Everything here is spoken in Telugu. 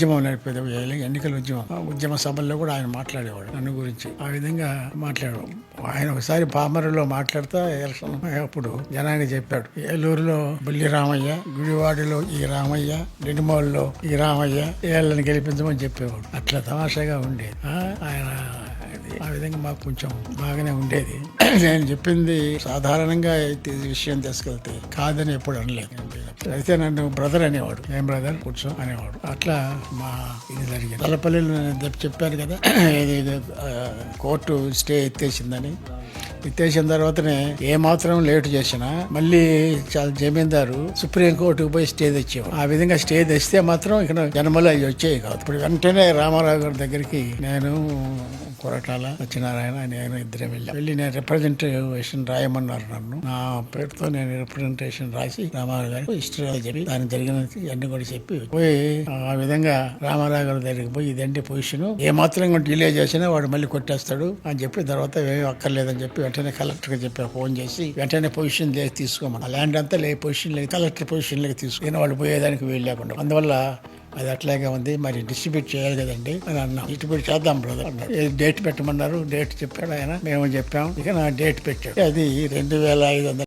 ఉద్యమం నడిపేది ఎన్నికల ఉద్యమం. ఉద్యమ సభల్లో కూడా ఆయన మాట్లాడేవాడు నన్ను గురించి. ఆ విధంగా మాట్లాడాడు ఆయన ఒకసారి పామరులో మాట్లాడుతా ఎలక్షన్ అప్పుడు జనానికి చెప్పాడు ఏలూరులో బుల్లి రామయ్య గుడివాడలో ఈ రామయ్య నిడుమోల్లో ఈ రామయ్య ఏళ్ళని గెలిపించమని చెప్పేవాడు. అట్లా తమాషాగా ఉండేది. ఆయన విధంగా మాకు కొంచెం బాగానే ఉండేది. నేను చెప్పింది సాధారణంగా అయితే విషయం తీసుకెళ్తే కాదని ఎప్పుడు అనలేదు. అయితే నన్ను బ్రదర్ అనేవాడు. ఏం బ్రదర్ కూర్చో అనేవాడు. అట్లా మా ఇది జరిగింది. తలపల్లిలో నేను చెప్పాను కదా ఇది కోర్టు స్టే ఎత్తేసిందని. ఎత్తేసిన తర్వాతనే ఏ మాత్రం లేట్ చేసినా మళ్ళీ చాలా జమీందారు సుప్రీంకోర్టుకు పోయి స్టే తెచ్చేవాడు. ఆ విధంగా స్టే తెస్తే మాత్రం ఇక్కడ జన్మలు అవి వచ్చేవి కాదు. ఇప్పుడు వెంటనే రామారావు గారి దగ్గరికి నేను కొరటాల సత్యనారాయణ నేను ఇద్దరం వెళ్ళాం వెళ్ళి నేను రిప్రజెంటేషన్ రాయమన్నారు నన్ను. నా పేరుతో నేను రిప్రజెంటేషన్ రాసి రామారావు గారికి హిస్టరీ చెప్పి దాని జరిగిన అన్ని కూడా చెప్పి పోయి ఆ విధంగా రామారావు గారి దగ్గరికి పోయి ఇదండి పొజిషన్ ఏ మాత్రం డిలే చేసినా వాడు మళ్ళీ కొట్టేస్తాడు అని చెప్పి తర్వాత ఏమీ అక్కర్లేదని చెప్పి వెంటనే కలెక్టర్కి చెప్పి ఫోన్ చేసి వెంటనే పొజిషన్ చేసి తీసుకోమని ల్యాండ్ అంతా లే పొజిషన్ లేదు కలెక్టర్ పొజిషన్లోకి తీసుకుని వాళ్ళు పోయేదానికి వీలు లేకుండా. అందువల్ల అది అట్లాగే ఉంది. మరి డిస్ట్రిబ్యూట్ చేయాలి కదండి అని అన్నాం. డిస్ట్రిబ్యూట్ చేద్దాం బ్రదర్ అన్నారు డేట్ పెట్టమన్నారు? డేట్ చెప్పాడు ఆయన. మేము చెప్పాం. ఇక నా డేట్ పెట్టాడు. అది రెండు వేల ఐదు వందల